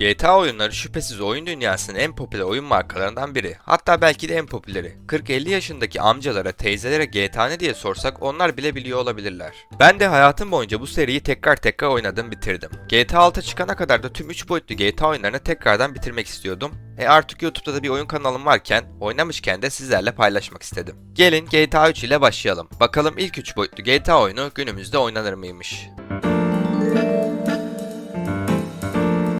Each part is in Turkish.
GTA oyunları şüphesiz oyun dünyasının en popüler oyun markalarından biri. Hatta belki de en popüleri. 40-50 yaşındaki amcalara, teyzelere GTA ne diye sorsak onlar bile biliyor olabilirler. Ben de hayatım boyunca bu seriyi tekrar tekrar oynadım bitirdim. GTA 6 çıkana kadar da tüm 3 boyutlu GTA oyunlarını tekrardan bitirmek istiyordum. E artık YouTube'da da bir oyun kanalım varken oynamışken de sizlerle paylaşmak istedim. Gelin GTA 3 ile başlayalım. Bakalım ilk 3 boyutlu GTA oyunu günümüzde oynanır mıymış?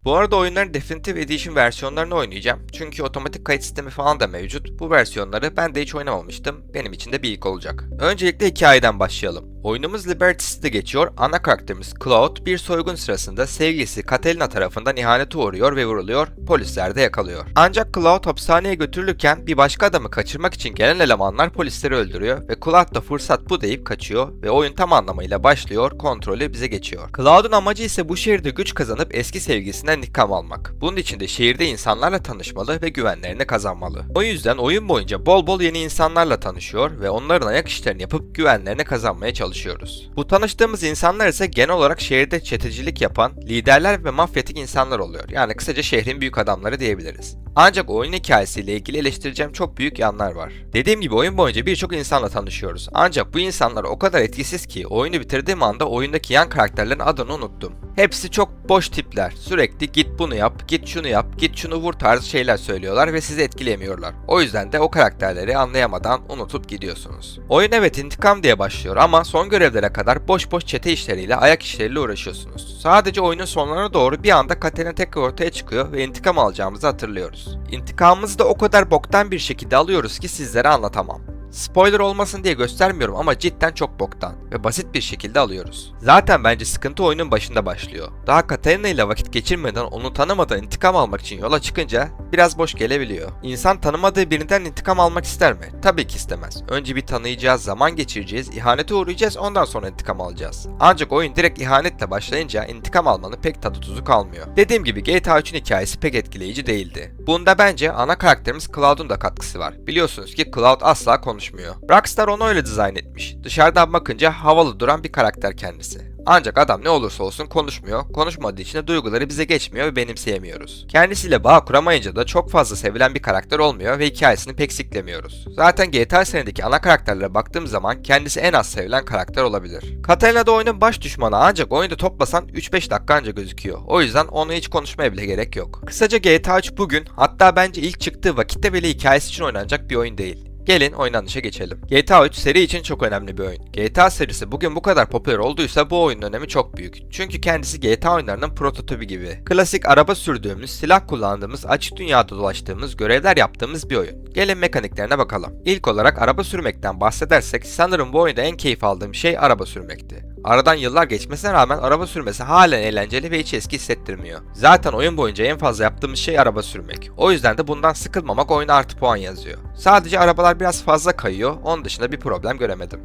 Bu arada oyunların Definitive Edition versiyonlarını oynayacağım. Çünkü otomatik kayıt sistemi falan da mevcut. Bu versiyonları ben de hiç oynamamıştım. Benim için de bir ilk olacak. Öncelikle hikayeden başlayalım. Oyunumuz Liberty City'de geçiyor. Ana karakterimiz Cloud bir soygun sırasında sevgilisi Catalina tarafından ihanete uğruyor ve vuruluyor. Polisler de yakalıyor. Ancak Cloud hapishaneye götürülürken bir başka adamı kaçırmak için gelen elemanlar polisleri öldürüyor ve Cloud da fırsat bu deyip kaçıyor ve oyun tam anlamıyla başlıyor, kontrolü bize geçiyor. Cloud'un amacı ise bu şehirde güç kazanıp eski sevgilisinden intikam almak. Bunun için de şehirde insanlarla tanışmalı ve güvenlerini kazanmalı. O yüzden oyun boyunca bol bol yeni insanlarla tanışıyor ve onların ayak işlerini yapıp güvenlerini kazanmaya çalışıyoruz. Bu tanıştığımız insanlar ise genel olarak şehirde çetecilik yapan liderler ve mafyatik insanlar oluyor. Yani kısaca şehrin büyük adamları diyebiliriz. Ancak oyun hikayesiyle ilgili eleştireceğim çok büyük yanlar var. Dediğim gibi oyun boyunca birçok insanla tanışıyoruz. Ancak bu insanlar o kadar etkisiz ki oyunu bitirdiğim anda oyundaki yan karakterlerin adını unuttum. Hepsi çok boş tipler. Sürekli git bunu yap, git şunu yap, git şunu vur tarzı şeyler söylüyorlar ve sizi etkileyemiyorlar. O yüzden de o karakterleri anlayamadan unutup gidiyorsunuz. Oyun evet intikam diye başlıyor ama son görevlere kadar boş boş çete işleriyle, ayak işleriyle uğraşıyorsunuz. Sadece oyunun sonlarına doğru bir anda Katerina tekrar ortaya çıkıyor ve intikam alacağımızı hatırlıyoruz. İntikamımızı da o kadar boktan bir şekilde alıyoruz ki sizlere anlatamam. Spoiler olmasın diye göstermiyorum ama cidden çok boktan ve basit bir şekilde alıyoruz. Zaten bence sıkıntı oyunun başında başlıyor. Daha Katarina ile vakit geçirmeden onu tanımadan intikam almak için yola çıkınca biraz boş gelebiliyor. İnsan tanımadığı birinden intikam almak ister mi? Tabii ki istemez. Önce bir tanıyacağız, zaman geçireceğiz, ihanete uğrayacağız ondan sonra intikam alacağız. Ancak oyun direkt ihanetle başlayınca intikam almanın pek tadı tuzu kalmıyor. Dediğim gibi GTA 3'ün hikayesi pek etkileyici değildi. Bunda bence ana karakterimiz Cloud'un da katkısı var. Biliyorsunuz ki Cloud asla konuşmuyor. Rockstar onu öyle dizayn etmiş. Dışarıdan bakınca havalı duran bir karakter kendisi. Ancak adam ne olursa olsun konuşmuyor. Konuşmadığı için de duyguları bize geçmiyor ve benimseyemiyoruz. Kendisiyle bağ kuramayınca da çok fazla sevilen bir karakter olmuyor ve hikayesini pek siklemiyoruz. Zaten GTA serisindeki ana karakterlere baktığım zaman kendisi en az sevilen karakter olabilir. Katarina da oyunun baş düşmanı ancak oyunda toplasan 3-5 dakika anca gözüküyor. O yüzden onu hiç konuşmaya bile gerek yok. Kısaca GTA 3 bugün hatta bence ilk çıktığı vakitte bile hikayesi için oynanacak bir oyun değil. Gelin oynanışa geçelim. GTA 3 seri için çok önemli bir oyun. GTA serisi bugün bu kadar popüler olduysa bu oyunun önemi çok büyük. Çünkü kendisi GTA oyunlarının prototipi gibi. Klasik araba sürdüğümüz, silah kullandığımız, açık dünyada dolaştığımız, görevler yaptığımız bir oyun. Gelin mekaniklerine bakalım. İlk olarak araba sürmekten bahsedersek sanırım bu oyunda en keyif aldığım şey araba sürmekti. Aradan yıllar geçmesine rağmen araba sürmesi halen eğlenceli ve hiç eski hissettirmiyor. Zaten oyun boyunca en fazla yaptığımız şey araba sürmek. O yüzden de bundan sıkılmamak oyuna artı puan yazıyor. Sadece arabalar biraz fazla kayıyor, onun dışında bir problem göremedim.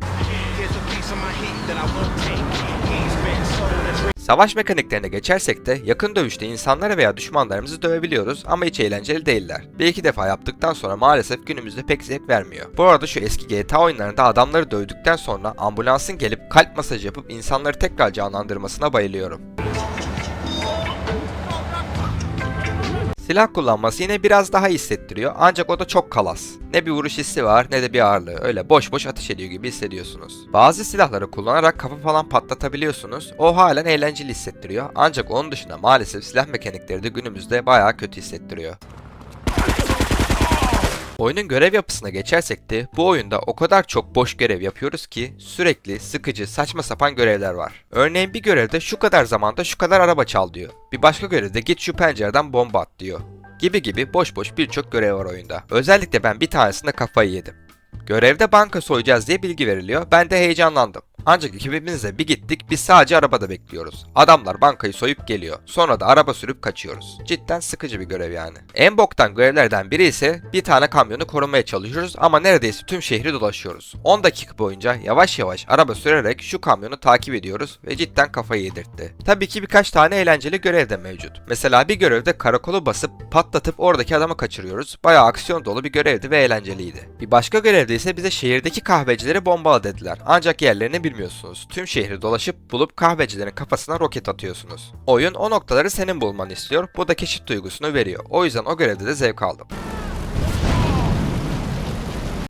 Savaş mekaniklerine geçersek de yakın dövüşte insanları veya düşmanlarımızı dövebiliyoruz ama hiç eğlenceli değiller. Bir iki defa yaptıktan sonra maalesef günümüzde pek zevk vermiyor. Bu arada şu eski GTA oyunlarında adamları dövdükten sonra ambulansın gelip kalp masajı yapıp insanları tekrar canlandırmasına bayılıyorum. Silah kullanması yine biraz daha hissettiriyor ancak o da çok kalas. Ne bir vuruş hissi var ne de bir ağırlığı. Öyle boş boş ateş ediyor gibi hissediyorsunuz. Bazı silahları kullanarak kafa falan patlatabiliyorsunuz. O halen eğlenceli hissettiriyor. Ancak onun dışında maalesef silah mekanikleri de günümüzde bayağı kötü hissettiriyor. Oyunun görev yapısına geçersek de bu oyunda o kadar çok boş görev yapıyoruz ki sürekli sıkıcı saçma sapan görevler var. Örneğin bir görevde şu kadar zamanda şu kadar araba çal diyor. Bir başka görevde git şu pencereden bomba at diyor. Gibi gibi boş boş birçok görev var oyunda. Özellikle ben bir tanesinde kafayı yedim. Görevde banka soyacağız diye bilgi veriliyor. Ben de heyecanlandım. Ancak ekibimizle bir gittik biz sadece arabada bekliyoruz. Adamlar bankayı soyup geliyor. Sonra da araba sürüp kaçıyoruz. Cidden sıkıcı bir görev yani. En boktan görevlerden biri ise bir tane kamyonu korumaya çalışıyoruz ama neredeyse tüm şehri dolaşıyoruz. 10 dakika boyunca yavaş yavaş araba sürerek şu kamyonu takip ediyoruz ve cidden kafayı yedirtti. Tabii ki birkaç tane eğlenceli görev de mevcut. Mesela bir görevde karakolu basıp patlatıp oradaki adamı kaçırıyoruz. Bayağı aksiyon dolu bir görevdi ve eğlenceliydi. Bir başka görev görevde ise bize şehirdeki kahvecileri bombala dediler. Ancak yerlerini bilmiyorsunuz. Tüm şehri dolaşıp bulup kahvecilerin kafasına roket atıyorsunuz. Oyun o noktaları senin bulmanı istiyor. Bu da keşif duygusunu veriyor. O yüzden o görevde de zevk aldım.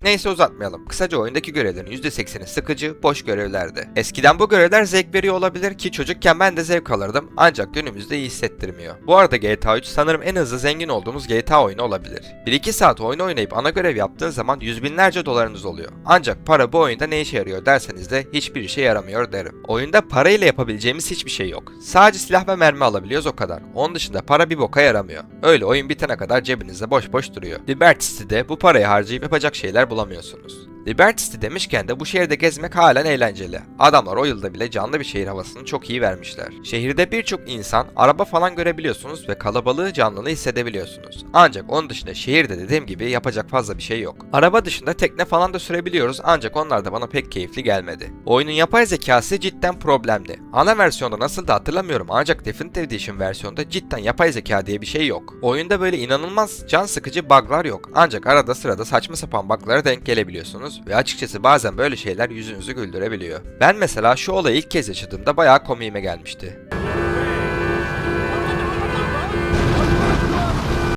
Neyse uzatmayalım. Kısaca oyundaki görevlerin %80'i sıkıcı, boş görevlerdi. Eskiden bu görevler zevk veriyor olabilir ki çocukken ben de zevk alırdım ancak günümüzde iyi hissettirmiyor. Bu arada GTA 3 sanırım en hızlı zengin olduğumuz GTA oyunu olabilir. 1-2 saat oyun oynayıp ana görev yaptığın zaman yüz binlerce dolarınız oluyor. Ancak para bu oyunda ne işe yarıyor derseniz de hiçbir işe yaramıyor derim. Oyunda parayla yapabileceğimiz hiçbir şey yok. Sadece silah ve mermi alabiliyoruz o kadar. Onun dışında para bir boka yaramıyor. Öyle oyun bitene kadar cebinizde boş boş duruyor. Liberty City'de bu parayı harcayıp yapacak şeyler bulamıyorsunuz. Liberty demişken de bu şehirde gezmek halen eğlenceli. Adamlar o yılda bile canlı bir şehir havasını çok iyi vermişler. Şehirde birçok insan, araba falan görebiliyorsunuz ve kalabalığı canlılığı hissedebiliyorsunuz. Ancak onun dışında şehirde dediğim gibi yapacak fazla bir şey yok. Araba dışında tekne falan da sürebiliyoruz ancak onlar da bana pek keyifli gelmedi. Oyunun yapay zekası cidden problemli. Ana versiyonda nasıl da hatırlamıyorum ancak Definitive Edition versiyonda cidden yapay zeka diye bir şey yok. Oyunda böyle inanılmaz can sıkıcı bug'lar yok. Ancak arada sırada saçma sapan bug'lara denk gelebiliyorsunuz ve açıkçası bazen böyle şeyler yüzünüzü güldürebiliyor. Ben mesela şu olayı ilk kez yaşadığımda bayağı komiğime gelmişti.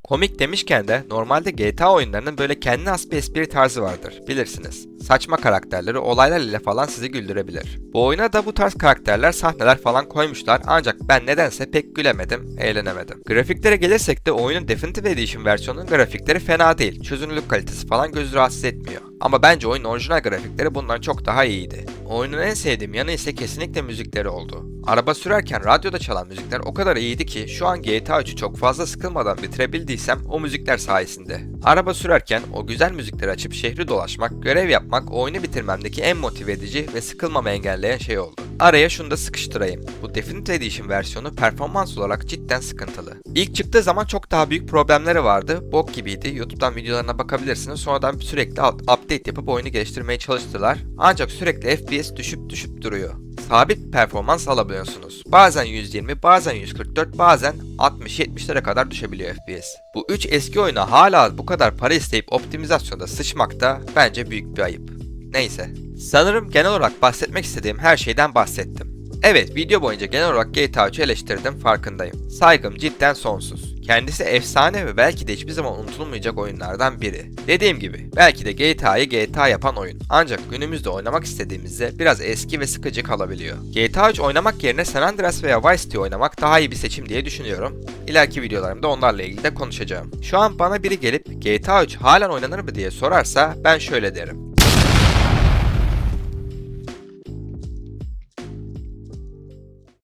Komik demişken de normalde GTA oyunlarının böyle kendine has bir espri tarzı vardır. Bilirsiniz. Saçma karakterleri olaylar ile falan sizi güldürebilir. Bu oyuna da bu tarz karakterler sahneler falan koymuşlar ancak ben nedense pek gülemedim, eğlenemedim. Grafiklere gelirsek de oyunun Definitive Edition versiyonunun grafikleri fena değil. Çözünürlük kalitesi falan gözü rahatsız etmiyor. Ama bence oyunun orijinal grafikleri bundan çok daha iyiydi. Oyunun en sevdiğim yanı ise kesinlikle müzikleri oldu. Araba sürerken radyoda çalan müzikler o kadar iyiydi ki şu an GTA 3'ü çok fazla sıkılmadan bitirebildiysem o müzikler sayesinde. Araba sürerken o güzel müzikleri açıp şehri dolaşmak, görev yapmak oyunu bitirmemdeki en motive edici ve sıkılmamı engelleyen şey oldu. Araya şunu da sıkıştırayım. Bu Definitive Edition versiyonu performans olarak cidden sıkıntılı. İlk çıktığı zaman çok daha büyük problemleri vardı. Bok gibiydi. YouTube'dan videolarına bakabilirsiniz. Sonradan sürekli up- update yapıp oyunu geliştirmeye çalıştılar. Ancak sürekli FPS düşüp düşüp duruyor. Sabit performans alabiliyorsunuz. Bazen 120, bazen 144, bazen 60-70'lere kadar düşebiliyor FPS. Bu 3 eski oyuna hala bu kadar para isteyip optimizasyonda sıçmak da bence büyük bir ayıp. Neyse. Sanırım genel olarak bahsetmek istediğim her şeyden bahsettim. Evet video boyunca genel olarak GTA 3'ü eleştirdim farkındayım. Saygım cidden sonsuz. Kendisi efsane ve belki de hiçbir zaman unutulmayacak oyunlardan biri. Dediğim gibi belki de GTA'yı GTA yapan oyun. Ancak günümüzde oynamak istediğimizde biraz eski ve sıkıcı kalabiliyor. GTA 3 oynamak yerine San Andreas veya Vice City oynamak daha iyi bir seçim diye düşünüyorum. İleriki videolarımda onlarla ilgili de konuşacağım. Şu an bana biri gelip GTA 3 halen oynanır mı diye sorarsa ben şöyle derim.